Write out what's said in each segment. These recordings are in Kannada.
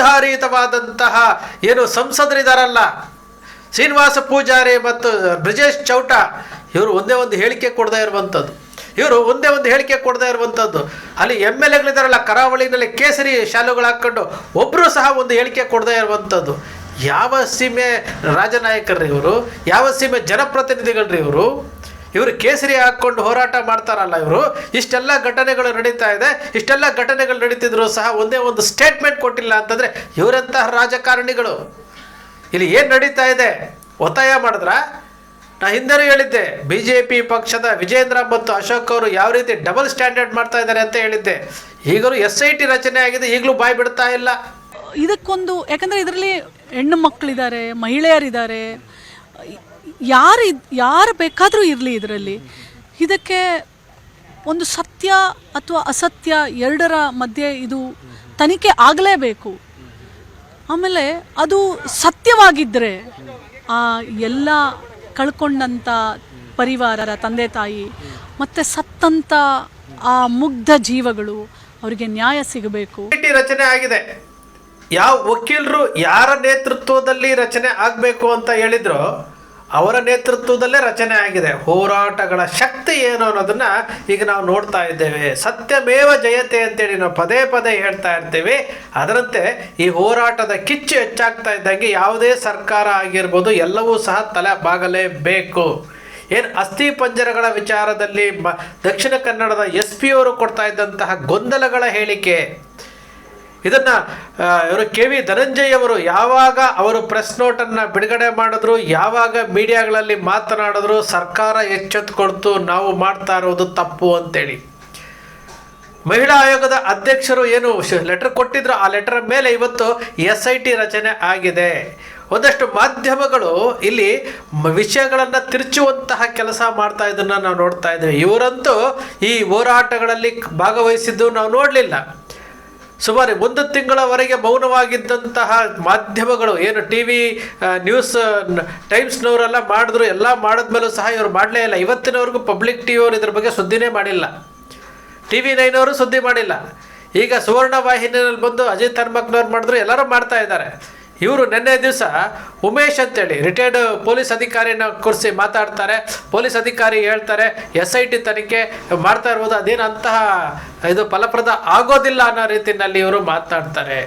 ಜವಾಬ್ದಾರಿಯುತವಾದಂತಹ ಏನು ಸಂಸದರಿದಾರಲ್ಲ. ಶ್ರೀನಿವಾಸ ಪೂಜಾರಿ ಮತ್ತು ಬ್ರಿಜೇಶ್ ಚೌಟ, ಇವರು ಒಂದೇ ಒಂದು ಹೇಳಿಕೆ ಕೊಡದೇ ಇರುವಂಥದ್ದು ಇವರು ಒಂದೇ ಒಂದು ಹೇಳಿಕೆ ಕೊಡದೇ ಇರುವಂಥದ್ದು ಅಲ್ಲಿ ಎಂ ಎಲ್ ಎಗಳಿದಾರಲ್ಲ ಕರಾವಳಿನಲ್ಲಿ ಕೇಸರಿ ಶಾಲುಗಳು ಹಾಕ್ಕೊಂಡು ಒಬ್ಬರು ಸಹ ಒಂದು ಹೇಳಿಕೆ ಕೊಡದೇ ಇರುವಂಥದ್ದು ಯಾವ ಸೀಮೆ ರಾಜನಾಯಕರ್ರಿ ಇವರು? ಯಾವ ಸೀಮೆ ಜನಪ್ರತಿನಿಧಿಗಳ್ರಿ ಇವರು? ಇವರು ಕೇಸರಿ ಹಾಕ್ಕೊಂಡು ಹೋರಾಟ ಮಾಡ್ತಾರಲ್ಲ ಇವರು. ಇಷ್ಟೆಲ್ಲ ಘಟನೆಗಳು ನಡೀತಾ ಇದೆ. ಇಷ್ಟೆಲ್ಲ ಘಟನೆಗಳು ನಡೀತಿದ್ರು ಸಹ ಒಂದೇ ಒಂದು ಸ್ಟೇಟ್ಮೆಂಟ್ ಕೊಟ್ಟಿಲ್ಲ ಅಂತಂದರೆ ಇವರಂತಹ ರಾಜಕಾರಣಿಗಳು. ಇಲ್ಲಿ ಏನು ನಡೀತಾ ಇದೆ? ಒತ್ತಾಯ ಮಾಡಿದ್ರ? ನಾ ಹಿಂದೆನೂ ಹೇಳಿದ್ದೆ ಬಿ ಜೆ ಪಿ ಪಕ್ಷದ ವಿಜೇಂದ್ರ ಮತ್ತು ಅಶೋಕ್ ಅವರು ಯಾವ ರೀತಿ ಡಬಲ್ ಸ್ಟ್ಯಾಂಡರ್ಡ್ ಮಾಡ್ತಾ ಇದ್ದಾರೆ ಅಂತ ಹೇಳಿದ್ದೆ. ಈಗಲೂ ಎಸ್ ಐ ಟಿ ರಚನೆ ಆಗಿದೆ, ಈಗಲೂ ಬಾಯಿ ಬಿಡ್ತಾ ಇಲ್ಲ. ಇದಕ್ಕೊಂದು, ಯಾಕಂದರೆ ಇದರಲ್ಲಿ ಹೆಣ್ಣು ಮಕ್ಕಳಿದ್ದಾರೆ ಮಹಿಳೆಯರಿದ್ದಾರೆ ಯಾರು ಯಾರು ಬೇಕಾದರೂ ಇರಲಿ ಇದರಲ್ಲಿ. ಇದಕ್ಕೆ ಒಂದು ಸತ್ಯ ಅಥವಾ ಅಸತ್ಯ ಎರಡರ ಮಧ್ಯೆ ಇದು ತನಿಖೆ ಆಗಲೇಬೇಕು. ಆಮೇಲೆ ಅದು ಸತ್ಯವಾಗಿದ್ದರೆ ಆ ಎಲ್ಲ ಕಳ್ಕೊಂಡಂಥ ಪರಿವಾರರ ತಂದೆ ತಾಯಿ ಮತ್ತು ಸತ್ತಂಥ ಆ ಮುಗ್ಧ ಜೀವಗಳು ಅವರಿಗೆ ನ್ಯಾಯ ಸಿಗಬೇಕು. ರಚನೆ ಆಗಿದೆ. ಯಾವ ವಕೀಲರು ಯಾರ ನೇತೃತ್ವದಲ್ಲಿ ರಚನೆ ಆಗಬೇಕು ಅಂತ ಹೇಳಿದ್ರು ಅವರ ನೇತೃತ್ವದಲ್ಲೇ ರಚನೆ ಆಗಿದೆ. ಹೋರಾಟಗಳ ಶಕ್ತಿ ಏನು ಅನ್ನೋದನ್ನ ಈಗ ನಾವು ನೋಡ್ತಾ ಇದ್ದೇವೆ. ಸತ್ಯಮೇವ ಜಯತೆ ಅಂತೇಳಿ ನಾವು ಪದೇ ಪದೇ ಹೇಳ್ತಾ ಇರ್ತೇವೆ. ಅದರಂತೆ ಈ ಹೋರಾಟದ ಕಿಚ್ಚು ಹೆಚ್ಚಾಗ್ತಾ ಇದ್ದಂಗೆ ಯಾವುದೇ ಸರ್ಕಾರ ಆಗಿರ್ಬೋದು ಎಲ್ಲವೂ ಸಹ ತಲೆ ಬಾಗಲೇಬೇಕು. ಏನು ಅಸ್ಥಿ ಪಂಜರಗಳ ವಿಚಾರದಲ್ಲಿ ದಕ್ಷಿಣ ಕನ್ನಡದ ಎಸ್ ಪಿ ಅವರು ಕೊಡ್ತಾ ಇದ್ದಂತಹ ಗೊಂದಲಗಳ ಹೇಳಿಕೆ. ಇದನ್ನ ಇವರು ಕೆ ವಿ ಧನಂಜಯ್ ಅವರು ಯಾವಾಗ ಅವರು ಪ್ರೆಸ್ ನೋಟನ್ನು ಬಿಡುಗಡೆ ಮಾಡಿದ್ರು, ಯಾವಾಗ ಮೀಡಿಯಾಗಳಲ್ಲಿ ಮಾತನಾಡಿದ್ರು, ಸರ್ಕಾರ ಎಚ್ಚೆತ್ತುಕೊಳ್ತು ನಾವು ಮಾಡ್ತಾ ಇರೋದು ತಪ್ಪು ಅಂತೇಳಿ. ಮಹಿಳಾ ಆಯೋಗದ ಅಧ್ಯಕ್ಷರು ಏನು ಲೆಟರ್ ಕೊಟ್ಟಿದ್ರು, ಆ ಲೆಟರ್ ಮೇಲೆ ಇವತ್ತು ಎಸ್ ಐ ಟಿ ರಚನೆ ಆಗಿದೆ. ಒಂದಷ್ಟು ಮಾಧ್ಯಮಗಳು ಇಲ್ಲಿ ವಿಷಯಗಳನ್ನ ತಿರುಚುವಂತಹ ಕೆಲಸ ಮಾಡ್ತಾ ಇದನ್ನ ನಾವು ನೋಡ್ತಾ ಇದ್ದೇವೆ. ಇವರಂತೂ ಈ ಹೋರಾಟಗಳಲ್ಲಿ ಭಾಗವಹಿಸಿದ್ದು ನಾವು ನೋಡಲಿಲ್ಲ. ಸುಮಾರು ಒಂದು ತಿಂಗಳವರೆಗೆ ಮೌನವಾಗಿದ್ದಂತಹ ಮಾಧ್ಯಮಗಳು, ಏನು ಟಿ ವಿ ನ್ಯೂಸ್ ಟೈಮ್ಸ್ನವರೆಲ್ಲ ಮಾಡಿದ್ರು, ಎಲ್ಲ ಮಾಡಿದ್ಮೇಲೂ ಸಹ ಇವರು ಮಾಡಲೇ ಇಲ್ಲ. ಇವತ್ತಿನವರೆಗೂ ಪಬ್ಲಿಕ್ ಟಿ ವಿಯವರು ಇದ್ರ ಬಗ್ಗೆ ಸುದ್ದಿನೇ ಮಾಡಿಲ್ಲ. ಟಿ ವಿ ನೈನವರು ಸುದ್ದಿ ಮಾಡಿಲ್ಲ. ಈಗ ಸುವರ್ಣ ವಾಹಿನಿಯಲ್ಲಿ ಬಂದು ಅಜಿತ್ ತನ್ಮಕ್ನವ್ರು ಮಾಡಿದ್ರು, ಎಲ್ಲರೂ ಮಾಡ್ತಾ ಇದ್ದಾರೆ. ಇವರು ನಿನ್ನೆ ದಿವಸ ಉಮೇಶ್ ಅಂತೇಳಿ ರಿಟೈರ್ಡ್ ಪೊಲೀಸ್ ಅಧಿಕಾರಿನ ಕೂರಿಸಿ ಮಾತಾಡ್ತಾರೆ. ಪೊಲೀಸ್ ಅಧಿಕಾರಿ ಹೇಳ್ತಾರೆ ಎಸ್ ಐ ಟಿ ತನಿಖೆ ಮಾಡ್ತಾ ಇರ್ಬೋದು ಅದೇನು ಅಂತಹ ಇದು ಫಲಪ್ರದ ಆಗೋದಿಲ್ಲ ಅನ್ನೋ ರೀತಿಯಲ್ಲಿ ಇವರು ಮಾತನಾಡ್ತಾರೆ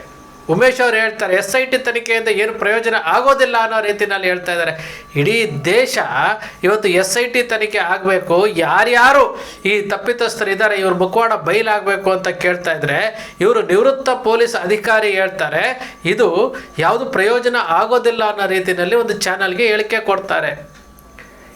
ಉಮೇಶ್ ಅವರು ಹೇಳ್ತಾರೆ ಎಸ್ ಐ ಟಿ ತನಿಖೆಯಿಂದ ಏನು ಪ್ರಯೋಜನ ಆಗೋದಿಲ್ಲ ಅನ್ನೋ ರೀತಿಯಲ್ಲಿ ಹೇಳ್ತಾ ಇದ್ದಾರೆ. ಇಡೀ ದೇಶ ಇವತ್ತು ಎಸ್ ಐ ಟಿ ತನಿಖೆ ಆಗಬೇಕು. ಯಾರ್ಯಾರು ಈ ತಪ್ಪಿತಸ್ಥರಿದ್ದಾರೆ, ಇವ್ರ ಮುಖವಾಡ ಬೈಲಾಗಬೇಕು ಅಂತ ಕೇಳ್ತಾ ಇದ್ರೆ, ಇವರು ನಿವೃತ್ತ ಪೊಲೀಸ್ ಅಧಿಕಾರಿ ಹೇಳ್ತಾರೆ, ಇದು ಯಾವುದು ಪ್ರಯೋಜನ ಆಗೋದಿಲ್ಲ ಅನ್ನೋ ರೀತಿಯಲ್ಲಿ ಒಂದು ಚಾನಲ್ಗೆ ಹೇಳಿಕೆ ಕೊಡ್ತಾರೆ.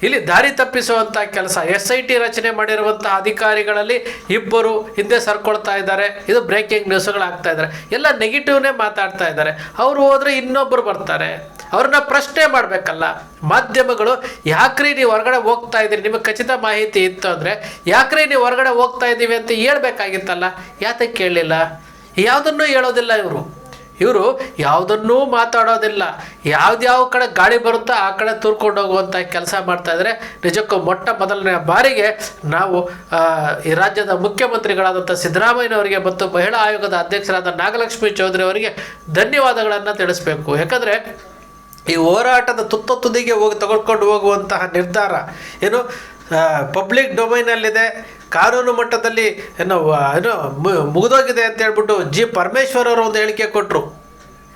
ಇಲ್ಲಿ ದಾರಿ ತಪ್ಪಿಸುವಂಥ ಕೆಲಸ. ಎಸ್ ಐ ಟಿ ರಚನೆ ಮಾಡಿರುವಂಥ ಅಧಿಕಾರಿಗಳಲ್ಲಿ ಇಬ್ಬರು ಹಿಂದೆ ಸರ್ಕೊಳ್ತಾ ಇದ್ದಾರೆ. ಇದು ಬ್ರೇಕಿಂಗ್ ನ್ಯೂಸ್ಗಳಾಗ್ತಾ ಇದ್ದಾರೆ. ಎಲ್ಲ ನೆಗೆಟಿವ್ನೇ ಮಾತಾಡ್ತಾ ಇದ್ದಾರೆ. ಅವರು ಹೋದರೆ ಇನ್ನೊಬ್ಬರು ಬರ್ತಾರೆ. ಅವ್ರನ್ನ ಪ್ರಶ್ನೆ ಮಾಡಬೇಕಲ್ಲ. ಮಾಧ್ಯಮಗಳು, ಯಾಕ್ರಿ ನೀವು ಹೊರಗಡೆ ಹೋಗ್ತಾ ಇದ್ದೀರಿ? ನಿಮಗೆ ಖಚಿತ ಮಾಹಿತಿ ಇತ್ತು ಅಂದರೆ, ಯಾಕ್ರಿ ನೀವು ಹೊರಗಡೆ ಹೋಗ್ತಾ ಇದ್ದೀವಿ ಅಂತ ಹೇಳ್ಬೇಕಾಗಿತ್ತಲ್ಲ? ಯಾತಕ್ಕೆ ಕೇಳಲಿಲ್ಲ? ಯಾವುದನ್ನು ಹೇಳೋದಿಲ್ಲ ಇವರು. ಇವರು ಯಾವುದನ್ನೂ ಮಾತಾಡೋದಿಲ್ಲ. ಯಾವ್ದ್ಯಾವ ಕಡೆ ಗಾಳಿ ಬರುತ್ತೋ ಆ ಕಡೆ ತೂರ್ಕೊಂಡು ಹೋಗುವಂಥ ಕೆಲಸ ಮಾಡ್ತಾ ಇದ್ದಾರೆ ನಿಜಕ್ಕೂ ಮೊಟ್ಟ ಮೊದಲನೇ ಬಾರಿಗೆ ನಾವು ಈ ರಾಜ್ಯದ ಮುಖ್ಯಮಂತ್ರಿಗಳಾದಂಥ ಸಿದ್ದರಾಮಯ್ಯನವರಿಗೆ ಮತ್ತು ಮಹಿಳಾ ಆಯೋಗದ ಅಧ್ಯಕ್ಷರಾದ ನಾಗಲಕ್ಷ್ಮಿ ಚೌಧರಿ ಅವರಿಗೆ ಧನ್ಯವಾದಗಳನ್ನು ತಿಳಿಸ್ಬೇಕು. ಯಾಕಂದರೆ ಈ ಹೋರಾಟದ ತುತ್ತ ತುದಿಗೆ ಹೋಗಿ ತಗೊಳ್ಕೊಂಡು ಹೋಗುವಂತಹ ನಿರ್ಧಾರ ಏನು ಪಬ್ಲಿಕ್ ಡೊಮೈನಲ್ಲಿದೆ ಕಾನೂನು ಮಟ್ಟದಲ್ಲಿ ಏನು ಏನು ಮುಗಿದೋಗಿದೆ ಅಂತ ಹೇಳ್ಬಿಟ್ಟು ಜಿ ಪರಮೇಶ್ವರ್ ಅವರು ಒಂದು ಹೇಳಿಕೆ ಕೊಟ್ಟರು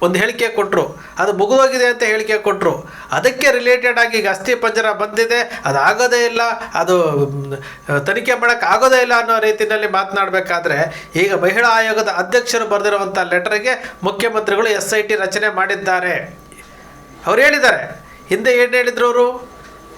ಒಂದು ಹೇಳಿಕೆ ಕೊಟ್ಟರು ಅದು ಮುಗಿದೋಗಿದೆ ಅಂತ ಹೇಳಿಕೆ ಕೊಟ್ಟರು ಅದಕ್ಕೆ ರಿಲೇಟೆಡ್ ಆಗಿ ಈಗ ಅಸ್ಥಿ ಪಂಜರ ಬಂದಿದೆ. ಅದು ಆಗೋದೇ ಇಲ್ಲ. ಅದು ತನಿಖೆ ಮಾಡೋಕ್ಕೆ ಆಗೋದೇ ಇಲ್ಲ ಅನ್ನೋ ರೀತಿಯಲ್ಲಿ ಮಾತನಾಡಬೇಕಾದ್ರೆ ಈಗ ಮಹಿಳಾ ಆಯೋಗದ ಅಧ್ಯಕ್ಷರು ಬರೆದಿರುವಂಥ ಲೆಟರ್ಗೆ ಮುಖ್ಯಮಂತ್ರಿಗಳು ಎಸ್ ಐ ಟಿ ರಚನೆ ಮಾಡಿದ್ದಾರೆ. ಅವ್ರು ಹೇಳಿದ್ದಾರೆ. ಹಿಂದೆ ಏನು ಹೇಳಿದ್ರು ಅವರು?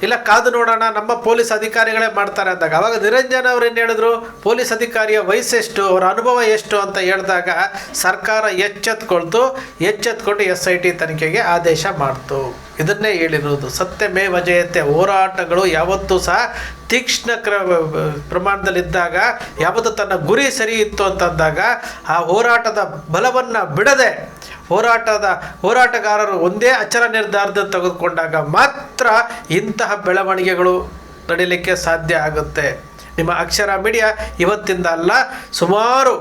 ಇಲ್ಲ, ಕಾದು ನೋಡೋಣ, ನಮ್ಮ ಪೊಲೀಸ್ ಅಧಿಕಾರಿಗಳೇ ಮಾಡ್ತಾರೆ ಅಂದಾಗ. ಅವಾಗ ನಿರಂಜನ್ ಅವ್ರು ಏನು ಹೇಳಿದ್ರು? ಪೊಲೀಸ್ ಅಧಿಕಾರಿಯ ವಯಸ್ಸೆಷ್ಟು ಅವರ ಅನುಭವ ಎಷ್ಟು ಅಂತ ಹೇಳಿದಾಗ, ಸರ್ಕಾರ ಎಚ್ಚೆತ್ಕೊಳ್ತು, ಎಚ್ಚೆತ್ಕೊಂಡು ಎಸ್ ಐ ಟಿ ತನಿಖೆಗೆ ಆದೇಶ ಮಾಡ್ತು. ಇದನ್ನೇ ಹೇಳಿರೋದು. ಸತ್ಯಮೇವ ಜಯತೆ ಹೋರಾಟಗಳು ಯಾವತ್ತೂ ಸಹ ತೀಕ್ಷ್ಣ ಕ್ರ, ಪ್ರಮಾಣದಲ್ಲಿದ್ದಾಗ, ಯಾವತ್ತು ತನ್ನ ಗುರಿ ಸರಿ ಇತ್ತು ಅಂತಂದಾಗ, ಆ ಹೋರಾಟದ ಬಲವನ್ನು ಬಿಡದೆ ಹೋರಾಟದ ಹೋರಾಟಗಾರರು ಒಂದೇ ಅಚಲ ನಿರ್ಧಾರದ ತೆಗೆದುಕೊಂಡಾಗ ಮಾತ್ರ ಇಂತಹ ಬೆಳವಣಿಗೆಗಳು ನಡೀಲಿಕ್ಕೆ ಸಾಧ್ಯ ಆಗುತ್ತೆ. ನಿಮ್ಮ ಅಕ್ಷರ ಮೀಡಿಯಾ ಇವತ್ತಿಂದ ಅಲ್ಲ, ಸುಮಾರು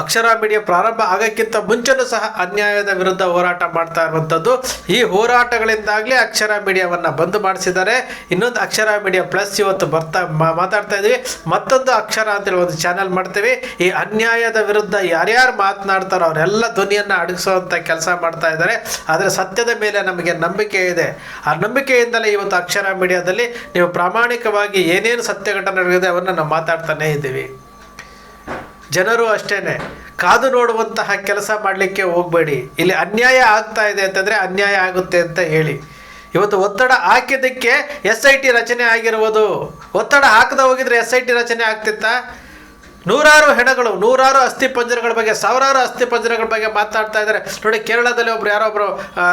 ಅಕ್ಷರ ಮೀಡಿಯಾ ಪ್ರಾರಂಭ ಆಗೋಕ್ಕಿಂತ ಮುಂಚೆನೂ ಸಹ ಅನ್ಯಾಯದ ವಿರುದ್ಧ ಹೋರಾಟ ಮಾಡ್ತಾ ಇರುವಂಥದ್ದು. ಈ ಹೋರಾಟಗಳಿಂದಾಗಲೇ ಅಕ್ಷರ ಮೀಡಿಯಾವನ್ನು ಬಂದ್ ಮಾಡಿಸಿದ್ದಾರೆ. ಇನ್ನೊಂದು ಅಕ್ಷರ ಮೀಡಿಯಾ ಪ್ಲಸ್ ಇವತ್ತು ಬರ್ತಾ ಮಾತಾಡ್ತಾ ಇದ್ವಿ. ಮತ್ತೊಂದು ಅಕ್ಷರ ಅಂತೇಳಿ ಒಂದು ಚಾನೆಲ್ ಮಾಡ್ತೀವಿ. ಈ ಅನ್ಯಾಯದ ವಿರುದ್ಧ ಯಾರ್ಯಾರು ಮಾತನಾಡ್ತಾರೋ ಅವರೆಲ್ಲ ಧ್ವನಿಯನ್ನು ಅಡಗಿಸುವಂಥ ಕೆಲಸ ಮಾಡ್ತಾ ಇದ್ದಾರೆ. ಆದರೆ ಸತ್ಯದ ಮೇಲೆ ನಮಗೆ ನಂಬಿಕೆ ಇದೆ. ಆ ನಂಬಿಕೆಯಿಂದಲೇ ಇವತ್ತು ಅಕ್ಷರ ಮೀಡಿಯಾದಲ್ಲಿ ನೀವು ಪ್ರಾಮಾಣಿಕವಾಗಿ ಏನೇನು ಸತ್ಯ ಘಟನೆ ನಡೆದಿದೆ ಅವನ್ನು ನಾವು ಮಾತಾಡ್ತಾನೇ ಇದ್ದೀವಿ. ಜನರು ಅಷ್ಟೇನೆ. ಕಾದು ನೋಡುವಂತಹ ಕೆಲಸ ಮಾಡಲಿಕ್ಕೆ ಹೋಗಬೇಡಿ. ಇಲ್ಲಿ ಅನ್ಯಾಯ ಆಗ್ತಾ ಇದೆ ಅಂತಂದರೆ ಅನ್ಯಾಯ ಆಗುತ್ತೆ ಅಂತ ಹೇಳಿ. ಇವತ್ತು ಒತ್ತಡ ಹಾಕಿದ್ದಕ್ಕೆ ಎಸ್ ಐ ಟಿ ರಚನೆ ಆಗಿರುವುದು. ಒತ್ತಡ ಹಾಕದ ಹೋಗಿದ್ರೆ ಎಸ್ ಐ ಟಿ ರಚನೆ ಆಗ್ತಿತ್ತಾ? ನೂರಾರು ಹೆಣಗಳು ನೂರಾರು ಅಸ್ಥಿ ಪಂಜರಗಳ ಬಗ್ಗೆ ಸಾವಿರಾರು ಅಸ್ಥಿ ಪಂಜರಗಳ ಬಗ್ಗೆ ಮಾತಾಡ್ತಾ ಇದ್ದಾರೆ. ನೋಡಿ ಕೇರಳದಲ್ಲಿ ಒಬ್ರು ಯಾರೊಬ್ರು ಆ,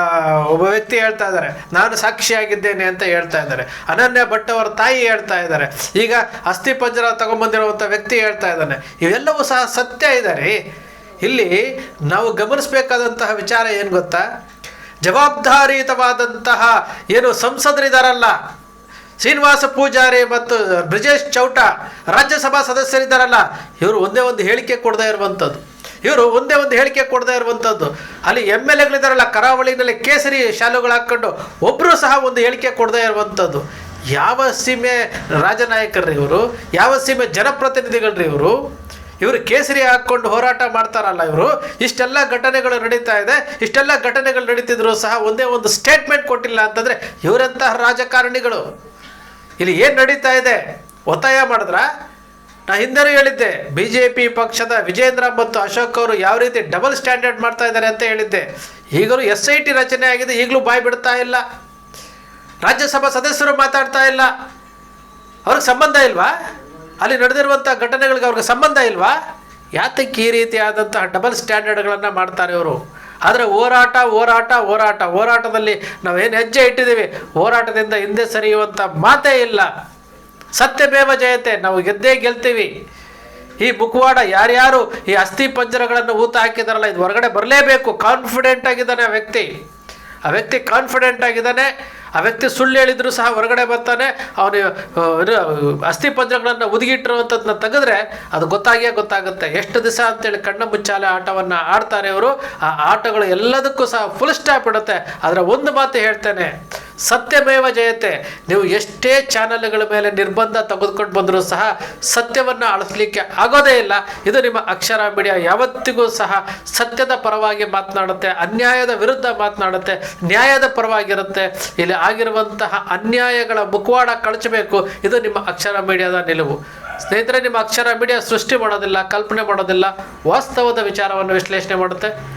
ಒಬ್ಬ ವ್ಯಕ್ತಿ ಹೇಳ್ತಾ ಇದ್ದಾರೆ ನಾನು ಸಾಕ್ಷಿಯಾಗಿದ್ದೇನೆ ಅಂತ ಹೇಳ್ತಾ ಇದ್ದಾರೆ. ಅನನ್ಯ ಭಟ್ ಅವರ ತಾಯಿ ಹೇಳ್ತಾ ಇದ್ದಾರೆ. ಈಗ ಅಸ್ಥಿ ಪಂಜರ ವ್ಯಕ್ತಿ ಹೇಳ್ತಾ ಇದ್ದಾನೆ. ಇವೆಲ್ಲವೂ ಸಹ ಸತ್ಯ ಇದ್ದಾರೆ ಇಲ್ಲಿ ನಾವು ಗಮನಿಸಬೇಕಾದಂತಹ ವಿಚಾರ ಏನು ಗೊತ್ತಾ? ಜವಾಬ್ದಾರಿಯುತವಾದಂತಹ ಏನು ಸಂಸದರಿದಾರಲ್ಲ ಶ್ರೀನಿವಾಸ ಪೂಜಾರಿ ಮತ್ತು ಬ್ರಿಜೇಶ್ ಚೌಟ ರಾಜ್ಯಸಭಾ ಸದಸ್ಯರಿದ್ದಾರಲ್ಲ, ಇವರು ಒಂದೇ ಒಂದು ಹೇಳಿಕೆ ಕೊಡದೇ ಇರುವಂಥದ್ದು. ಇವರು ಒಂದೇ ಒಂದು ಹೇಳಿಕೆ ಕೊಡದೇ ಇರುವಂಥದ್ದು. ಅಲ್ಲಿ ಎಂ ಎಲ್ ಎಗಳಿದ್ದಾರಲ್ಲ ಕರಾವಳಿನಲ್ಲಿ ಕೇಸರಿ ಶಾಲುಗಳು ಹಾಕ್ಕೊಂಡು ಒಬ್ಬರು ಸಹ ಒಂದು ಹೇಳಿಕೆ ಕೊಡದೇ ಇರುವಂಥದ್ದು. ಯಾವ ಸೀಮೆ ರಾಜನಾಯಕರ್ರಿ ಇವರು? ಯಾವ ಸೀಮೆ ಜನಪ್ರತಿನಿಧಿಗಳ್ರಿ ಇವರು? ಇವರು ಕೇಸರಿ ಹಾಕ್ಕೊಂಡು ಹೋರಾಟ ಮಾಡ್ತಾರಲ್ಲ ಇವರು? ಇಷ್ಟೆಲ್ಲ ಘಟನೆಗಳು ನಡೀತಾ ಇದೆ. ಇಷ್ಟೆಲ್ಲ ಘಟನೆಗಳು ನಡೀತಿದ್ರು ಸಹ ಒಂದೇ ಒಂದು ಸ್ಟೇಟ್ಮೆಂಟ್ ಕೊಟ್ಟಿಲ್ಲ ಅಂತಂದರೆ ಇವರಂತಹ ರಾಜಕಾರಣಿಗಳು? ಇಲ್ಲಿ ಏನು ನಡೀತಾ ಇದೆ? ಒತ್ತಾಯ ಮಾಡಿದ್ರ? ನಾ ಹಿಂದೆನೂ ಹೇಳಿದ್ದೆ ಬಿ ಜೆ ಪಿ ಪಕ್ಷದ ವಿಜೇಂದ್ರ ಮತ್ತು ಅಶೋಕ್ ಅವರು ಯಾವ ರೀತಿ ಡಬಲ್ ಸ್ಟ್ಯಾಂಡರ್ಡ್ ಮಾಡ್ತಾ ಇದ್ದಾರೆ ಅಂತ ಹೇಳಿದ್ದೆ. ಈಗಲೂ ಎಸ್ ಐ ಟಿ ರಚನೆ ಆಗಿದೆ, ಈಗಲೂ ಬಾಯಿ ಬಿಡ್ತಾ ಇಲ್ಲ. ರಾಜ್ಯಸಭಾ ಸದಸ್ಯರು ಮಾತಾಡ್ತಾ ಇಲ್ಲ. ಅವ್ರಿಗೆ ಸಂಬಂಧ ಇಲ್ವಾ? ಅಲ್ಲಿ ನಡೆದಿರುವಂಥ ಘಟನೆಗಳಿಗೆ ಅವ್ರಿಗೆ ಸಂಬಂಧ ಇಲ್ವಾ? ಯಾತಕ್ಕೆ ಈ ರೀತಿಯಾದಂತಹ ಡಬಲ್ ಸ್ಟ್ಯಾಂಡರ್ಡ್ಗಳನ್ನು ಮಾಡ್ತಾರೆ ಇವರು? ಆದರೆ ಹೋರಾಟ ಹೋರಾಟ ಹೋರಾಟ. ಹೋರಾಟದಲ್ಲಿ ನಾವೇನು ಹೆಜ್ಜೆ ಇಟ್ಟಿದ್ದೀವಿ. ಹೋರಾಟದಿಂದ ಹಿಂದೆ ಸರಿಯುವಂಥ ಮಾತೇ ಇಲ್ಲ. ಸತ್ಯಮೇವ ಜಯತೆ. ನಾವು ಗೆದ್ದೇ ಗೆಲ್ತೀವಿ. ಈ ಮುಖವಾಡ ಯಾರ್ಯಾರು ಈ ಅಸ್ಥಿ ಪಂಜರಗಳನ್ನು ಊತ ಹಾಕಿದಾರಲ್ಲ ಇದು ಹೊರಗಡೆ ಬರಲೇಬೇಕು. ಕಾನ್ಫಿಡೆಂಟ್ ಆಗಿದ್ದಾನೆ ಆ ವ್ಯಕ್ತಿ. ಆ ವ್ಯಕ್ತಿ ಕಾನ್ಫಿಡೆಂಟ್ ಆಗಿದ್ದಾನೆ. ಆ ವ್ಯಕ್ತಿ ಸುಳ್ಳು ಹೇಳಿದ್ರು ಸಹ ಹೊರಗಡೆ ಬರ್ತಾನೆ, ಅವನು ಅಸ್ಥಿ ಪಂಜರಗಳನ್ನು ಉದುಗಿಟ್ಟಿರುವಂಥದ್ದನ್ನ ತೆಗೆದ್ರೆ ಅದು ಗೊತ್ತಾಗಿಯೇ ಗೊತ್ತಾಗುತ್ತೆ. ಎಷ್ಟು ದಿವಸ ಅಂತೇಳಿ ಕಣ್ಣ ಮುಚ್ಚಾಲೆ ಆಟವನ್ನು ಆಡ್ತಾರೆ ಅವರು ಆ ಆಟಗಳು ಎಲ್ಲದಕ್ಕೂ ಸಹ ಫುಲ್ ಸ್ಟಾಪ್ ಇಡುತ್ತೆ. ಅದರ ಒಂದು ಮಾತು ಹೇಳ್ತೇನೆ ಸತ್ಯಮೇವ ಜಯತೆ. ನೀವು ಎಷ್ಟೇ ಚಾನೆಲ್ಗಳ ಮೇಲೆ ನಿರ್ಬಂಧ ತೆಗೆದುಕೊಂಡು ಬಂದರೂ ಸಹ ಸತ್ಯವನ್ನು ಅಳಿಸ್ಲಿಕ್ಕೆ ಆಗೋದೇ ಇಲ್ಲ. ಇದು ನಿಮ್ಮ ಅಕ್ಷರ ಮೀಡಿಯಾ. ಯಾವತ್ತಿಗೂ ಸಹ ಸತ್ಯದ ಪರವಾಗಿ ಮಾತನಾಡುತ್ತೆ, ಅನ್ಯಾಯದ ವಿರುದ್ಧ ಮಾತನಾಡುತ್ತೆ, ನ್ಯಾಯದ ಪರವಾಗಿರುತ್ತೆ. ಇಲ್ಲಿ ಆಗಿರುವಂತಹ ಅನ್ಯಾಯಗಳ ಮುಖವಾಡ ಕಳಚಬೇಕು. ಇದು ನಿಮ್ಮ ಅಕ್ಷರ ಮೀಡಿಯಾದ ನಿಲುವು. ಸ್ನೇಹಿತರೆ, ನಿಮ್ಮ ಅಕ್ಷರ ಮೀಡಿಯಾ ಸೃಷ್ಟಿ ಮಾಡೋದಿಲ್ಲ, ಕಲ್ಪನೆ ಮಾಡೋದಿಲ್ಲ, ವಾಸ್ತವದ ವಿಚಾರವನ್ನು ವಿಶ್ಲೇಷಣೆ ಮಾಡುತ್ತೆ.